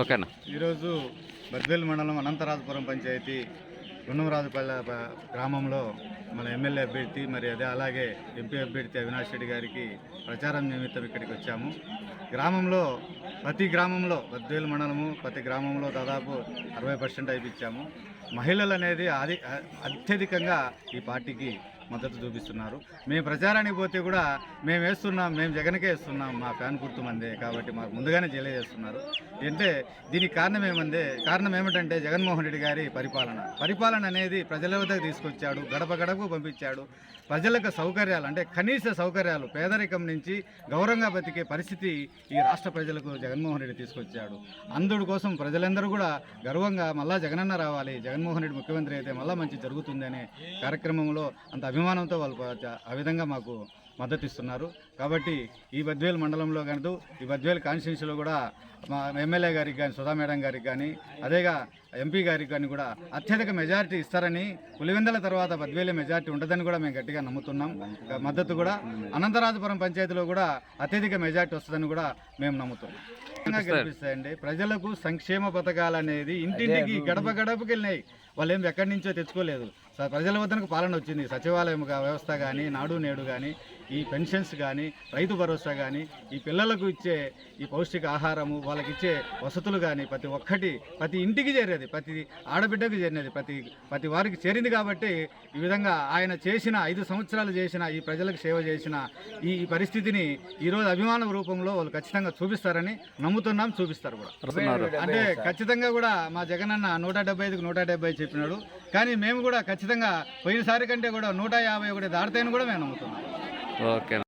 ఓకేనా. ఈరోజు బద్వేలు మండలం అనంతరాజపురం పంచాయతీ గుండంరాజుపల్లె గ్రామంలో మన ఎమ్మెల్యే అభ్యర్థి మరి అదే అలాగే ఎంపీ అభ్యర్థి అవినాష్ రెడ్డి గారికి ప్రచారం నిమిత్తం ఇక్కడికి వచ్చాము. గ్రామంలో ప్రతి గ్రామంలో బద్వేలు మండలము ప్రతి గ్రామంలో దాదాపు అరవై పర్సెంట్ అయిపించాము. మహిళలు అనేది అది అత్యధికంగా ఈ పార్టీకి మద్దతు చూపిస్తున్నారు. మేము ప్రచారానికి పోతే కూడా మేము వేస్తున్నాం మేము జగన్కే వేస్తున్నాం మా ఫ్యాన్ గుర్తు మందే కాబట్టి మాకు ముందుగానే తెలియజేస్తున్నారు అంటే దీనికి కారణం ఏమందే కారణం ఏమిటంటే జగన్మోహన్ రెడ్డి గారి పరిపాలన. పరిపాలన అనేది ప్రజల వద్దకు తీసుకొచ్చాడు గడప గడపకు పంపించాడు. ప్రజలకు సౌకర్యాలు అంటే కనీస సౌకర్యాలు పేదరికం నుంచి గౌరవంగా బతికే పరిస్థితి ఈ రాష్ట్ర ప్రజలకు జగన్మోహన్ రెడ్డి తీసుకొచ్చాడు. అందుడు కోసం ప్రజలందరూ కూడా గర్వంగా మళ్ళా జగనన్న రావాలి జగన్మోహన్ రెడ్డి ముఖ్యమంత్రి అయితే మళ్ళా మంచి జరుగుతుందనే కార్యక్రమంలో అంత అభిమానంతో వాళ్ళు ఆ విధంగా మాకు మద్దతు ఇస్తున్నారు కాబట్టి ఈ బద్వేల్ మండలంలో కాదు ఈ బద్వేల్ కాన్స్టిట్యున్సీలో కూడా మా ఎమ్మెల్యే గారికి కానీ సుధా మేడం గారికి కానీ అదేగా ఎంపీ గారికి కానీ కూడా అత్యధిక మెజారిటీ ఇస్తారని పులివెందల తర్వాత బద్వేలే మెజారిటీ ఉంటుందని కూడా మేము గట్టిగా నమ్ముతున్నాం. మద్దతు కూడా అనంతరాజపురం పంచాయతీలో కూడా అత్యధిక మెజారిటీ వస్తుందని కూడా మేము నమ్ముతున్నాం. గెలిపిస్తాయండి. ప్రజలకు సంక్షేమ పథకాలు అనేది ఇంటింటికి గడప గడపకి వెళ్ళినాయి. వాళ్ళు ఏం ఎక్కడి నుంచో తెచ్చుకోలేదు. ప్రజల వద్దకు పాలన వచ్చింది. సచివాలయం వ్యవస్థ కానీ నాడు నేడు కానీ ఈ పెన్షన్స్ కానీ రైతు భరోసా కానీ ఈ పిల్లలకు ఇచ్చే ఈ పౌష్టిక ఆహారము వాళ్ళకి ఇచ్చే వసతులు కానీ ప్రతి ఒక్కటి ప్రతి ఇంటికి చేరేది. ప్రతి ఆడబిడ్డకు చేరినది. ప్రతి ప్రతి వారికి చేరింది కాబట్టి ఈ విధంగా ఆయన చేసిన ఐదు సంవత్సరాలు చేసిన ఈ ప్రజలకు సేవ చేసిన ఈ ఈ పరిస్థితిని ఈరోజు అభిమానం రూపంలో వాళ్ళు ఖచ్చితంగా చూపిస్తారని నమ్ముతున్నాం చూపిస్తారు కూడా. అంటే ఖచ్చితంగా కూడా మా జగనన్న నూట డెబ్బై ఐదుకు నూట డెబ్బై చెప్పినాడు. కానీ మేము కూడా ఖచ్చితంగా పోయినసారి కంటే కూడా నూట యాభై ఒకటి దాటితేని కూడా మేము నమ్ముతున్నాం. ఓకే.